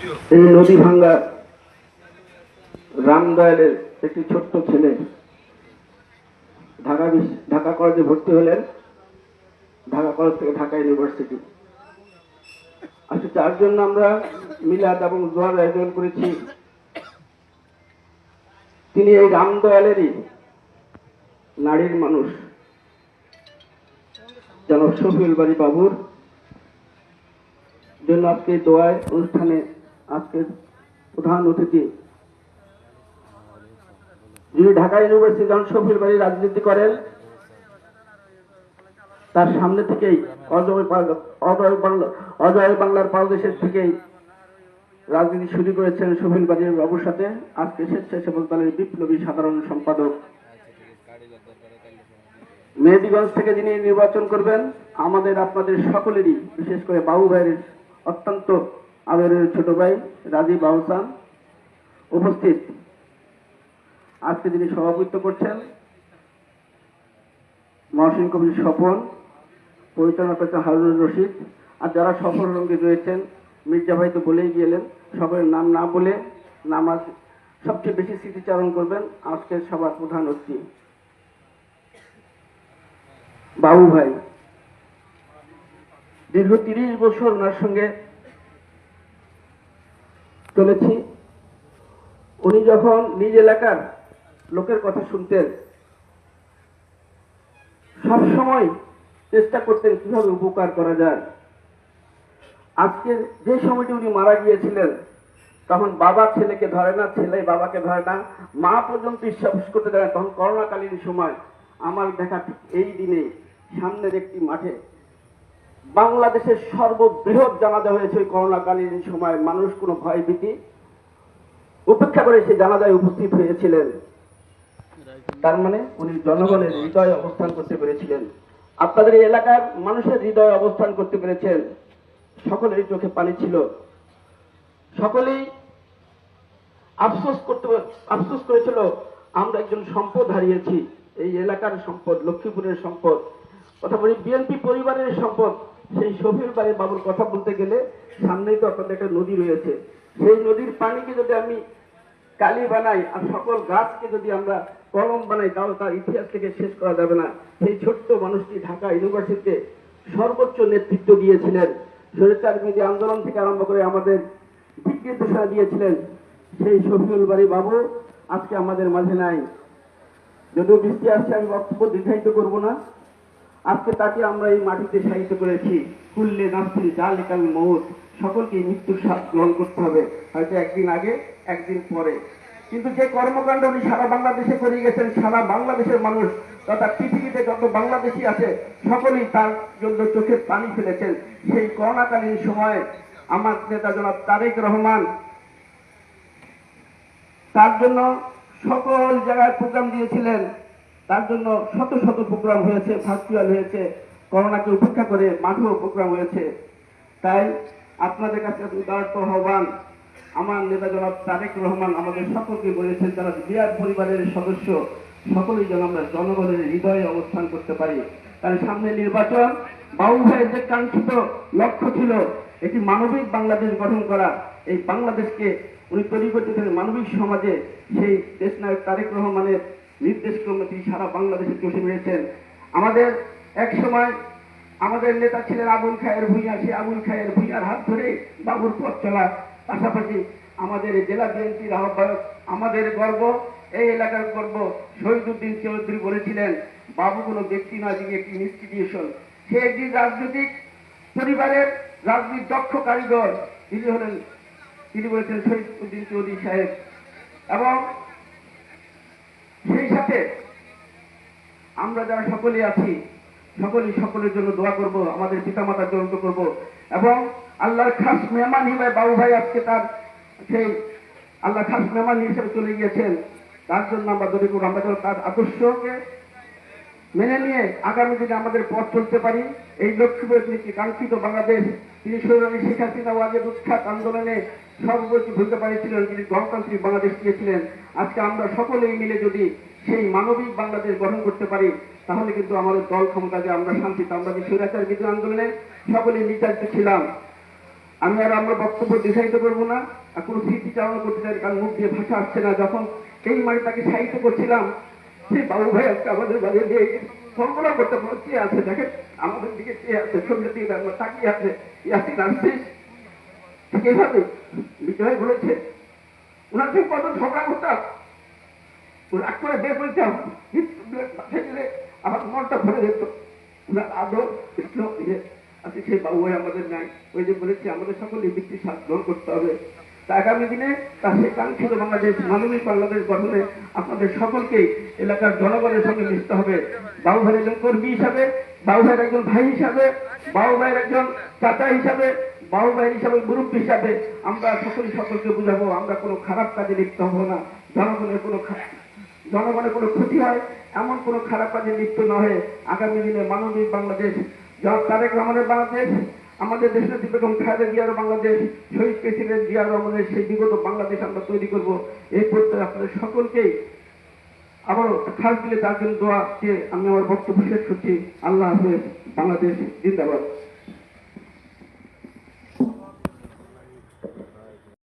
এই নদী ভাঙ্গা রামদয়ালের একটি ছোট্ট ছেলে ঢাকা ঢাকা কলেজে ভর্তি হলেন। ঢাকা কলেজ থেকে ঢাকা ইউনিভার্সিটি। আজকে যার জন্য আমরা মিলাদ এবং জোয়ার আয়োজন করেছি। তিনি এই রামদয়ালেরই নারীর মানুষ। যেন শফিউল বাড়ি বাবুর। জন্য আজকে দোয়ায় অনুষ্ঠানে আজকের প্রধান অতিথি। যিনি ঢাকা ইউনিভার্সিটি যখন শফিউল বাড়ি রাজনীতি করেন, তার সামনে থেকেই অজয় বাংলার পারদেশের থেকেই রাজনীতি শুরু করেছেন শফিল বাড়ির বাবুর সাথে। আজকে স্বেচ্ছাসেবক দলের বিপ্লবী সাধারণ সম্পাদক। মেহেদিগঞ্জ থেকে যিনি নির্বাচন করবেন, আমাদের আপনাদের সকলেরই, বিশেষ করে বাবু ভাইয়ের অত্যন্ত আদরের ছোট ভাই রাজীব আহসান উপস্থিত। আজকে যিনি সভাপতিত্ব করছেন, মহসিন কবির স্বপন পরিচালনা করছেন হারুনুর রশিদ, আর যারা সফল রঙ্গে রয়েছেন, মির্জা ভাই তো বলেই গেলেন, সকলের নাম না বলে নামাজ সবচেয়ে বেশি স্মৃতিচারণ করবেন আজকের সবার প্রধান অতিথি। বাবু ভাই, দীর্ঘ তিরিশ বছর ওনার সঙ্গে চলেছি। উনি যখন নিজ এলাকার লোকের কথা শুনতেন সব সময় চেষ্টা করতেন কীভাবে উপকার করা যায়। আজকে যে সময়টি উনি মারা গিয়েছিলেন, তখন বাবা ছেলেকে ধরে না, ছেলে বাবাকে ধরে না, মা পর্যন্ত বিশ্বাস করতে দেয় তখন করোনাকালীন সময়, আমার দেখা এই দিনে সামনের একটি মাঠে বাংলাদেশের সর্ববৃহৎ জানাজা হয়েছে করোনাকালীন সময় মানুষ কোনো ভয় ভীতি উপেক্ষা করে সে জানাজায় উপস্থিত হয়েছিলেন। তার মানে উনি জনগণের হৃদয়ে অবস্থান করতে পেরেছিলেন। আপনাদের এই এলাকার মানুষের হৃদয়ে অবস্থান করতে পেরেছেন। সকলের চোখে পানি ছিল। সকলেই আফসোস করতে, আফসোস করেছিল, আমরা একজন সম্পদ হারিয়েছি। এই এলাকার সম্পদ, লক্ষ্মীপুরের সম্পদ কথা বলি বিএনপি পরিবারের সম্পদ। সেই শফির বাড়ির বাবুর কথা বলতে গেলে সামনেই তো আপনাদের একটা নদী রয়েছে। সেই নদীর পানিকে যদি আমি কালি বানাই আর সকল গাছকে যদি আমরা কলম বানাই, তাহলে তার ইতিহাস থেকে শেষ করা যাবে না। সেই ছোট্ট মানুষটি ঢাকা ইউনিভার্সিটিতে সর্বোচ্চ নেতৃত্ব দিয়েছিলেন। স্বৈরাচার বিরোধী আন্দোলন থেকে আরম্ভ করে আমাদের দিক নির্দেশনা দিয়েছিলেন সেই শফিউল বাড়ি বাবু। আজকে আমাদের মাঝে নাই। যদিও বৃষ্টি আসছে, আমি বক্তব্য দীর্ঘায়িত করব না। আজকে তাকে আমরা এই মাটিতে সাহিত্য করেছি। কুল্লে নাস্তির জাল একাল মৌত সকলকে মৃত্যুর স্বাদ গ্রহণ করতে হবে। হয়তো একদিন আগে, একদিন পরে। কিন্তু যে কর্মকাণ্ড উনি সারা বাংলাদেশে করে গেছেন, সারা বাংলাদেশের মানুষ, তথা পৃথিবীতে যত বাংলাদেশি আছে, সকলেই তার জন্য চোখের পানি ফেলেছেন। সেই করোনাকালীন সময়ে আমার নেতা জনাব তারেক রহমান তার জন্য সকল জায়গায় প্রোগ্রাম দিয়েছিলেন। তার জন্য শত শত প্রোগ্রাম হয়েছে ভার্চুয়াল হয়েছে, করোনাকে উপেক্ষা করে মাঠেও প্রোগ্রাম হয়েছে। তাই আপনাদের কাছে উদারত আহ্বান, আমার নেতা জনাব তারেক রহমান আমাদের সকলকে বলেছেন, যারা বিরাট পরিবারের সদস্য, সকলেই যেন আমরা জনগণের হৃদয়ে অবস্থান করতে পারি। তার সামনে নির্বাচন, বাবু ভাইয়ের যে কাঙ্ক্ষিত লক্ষ্য ছিল একটি মানবিক বাংলাদেশ গঠন করা। এই বাংলাদেশকে উনি তৈরি করতেছেন মানবিক সমাজে সেই দেশ নায়ক তারেক রহমানের নির্দেশ ক্রমে তিনি সারা বাংলাদেশে চষে মেরেছেন। আমাদের এক সময় আমাদের নেতা ছিলেন আবুল খায়ের ভূঁইয়া সে আবুল খায়ের ভূঁইয়ার হাত ধরে বাবুর পথ চলা। পাশাপাশি আমাদের জেলা বিএনপির আহ্বায়ক, আমাদের গর্ব, এই এলাকার গর্ব শহীদুদ্দিন চৌধুরী বলেছিলেন, বাবু কোনো ব্যক্তি নয় তিনি একটি ইনস্টিটিউশন সে একটি রাজনৈতিক পরিবারের রাজনীতি দক্ষ কারিগর। তিনি হলেন, তিনি বলেছেন শহীদ উদ্দিন চৌধুরী সাহেব। এবং সেই সাথে আমরা যারা সকলে আছি, সকলেই সকলের জন্য দোয়া করব, আমাদের পিতামাতার জন্য করব এবং আল্লাহর খাস মেহমান হিসেবে বাবু ভাই আজকে তার সেই আল্লাহ খাস মেহমান হিসেবে চলে গিয়েছেন। তার জন্য আমরা দরিদ্র আমরা তার আদর্শকে মেনে নিয়ে আগামী দিনে আমাদের পথ চলতে পারি। এই একটি কাঙ্ক্ষিত বাংলাদেশ, তিনি সৈরানী শেখ হাসিনা ওয়াজের উৎখাত আন্দোলনে সর্বোচ্চ ভূমিকা পাঠিয়েছিলেন তিনি গণতান্ত্রিক বাংলাদেশ দিয়েছিলেন আজকে আমরা সকলেই মিলে যদি সেই মানবিক বাংলাদেশ গঠন করতে পারি, তাহলে কিন্তু আমাদের দল ক্ষমতা যে আমরা শান্তিতে আমরা যে স্বৈরাচার বিরোধী আন্দোলনে? সকলেই নির্যাতিত ছিলাম। আমি আর আমার বক্তব্য দীর্ঘায়িত করব না, আর কোনো স্মৃতি চালনা করতে চাই, কারণ মুখ দিয়ে ভাষা আসছে না। যখন এই মানে তাকে সাহিত্য করছিলাম সেই বাবু ভাই আজকে আমাদের বাড়ি দিয়ে কল্পনা করতে পারো আছে। দেখেন, আমাদের দিকে কে আছে সন্ধ্যের দিকে আমরা তাকিয়ে আছে। ইয়াসিন আসছিস ঠিক এইভাবে বিজয় বলেছে, ওনার সঙ্গে কত ঝগড়া করতাম। রাগ করে বের করেছিলাম মাথায় দিলে আমার মনটা ভরে যেত। ওনার আদর ইয়ে আছে। সেই বাবু ভাই আমাদের নাই। ওই যে বলেছি, আমাদের সকলে বৃত্তি সাথ করতে হবে। আগামী দিনে সেই কাঙ্ক্ষিত বাংলাদেশ, মানবিক বাংলাদেশ গঠনে আপনাদের সকলকে এলাকার জনগণের সঙ্গে মিশতে হবে। বাবু ভাইয়ের একজন কর্মী হিসাবে বাবু ভাইয়ের একজন ভাই হিসাবে বাবু ভাইয়ের একজন চাচা হিসাবে বাবু ভাই হিসাবে গ্রুপ হিসাবে আমরা সকলেই সকলকে বুঝাবো, আমরা কোনো খারাপ কাজে লিপ্ত হব না। জনগণের কোনো জনগণের কোনো ক্ষতি হয়, এমন কোনো খারাপ কাজে লিপ্ত না হয়ে আগামী দিনে মানবিক বাংলাদেশ তারেক রহমানের বাংলাদেশ আমাদের দেশনেত্রী বেগম খালেদা জিয়ার বাংলাদেশ শহীদ প্রেসিডেন্ট জিয়ার রহমানের সেই বিগত বাংলাদেশ আমরা তৈরি করব। এই প্রত্যয় আপনাদের সকলকেই আবারও খাস দিলে তার জন্য দোয়া চেয়ে আমি আমার বক্তব্য শেষ করছি। আল্লাহ হাফেজ, বাংলাদেশ জিন্দাবাদ।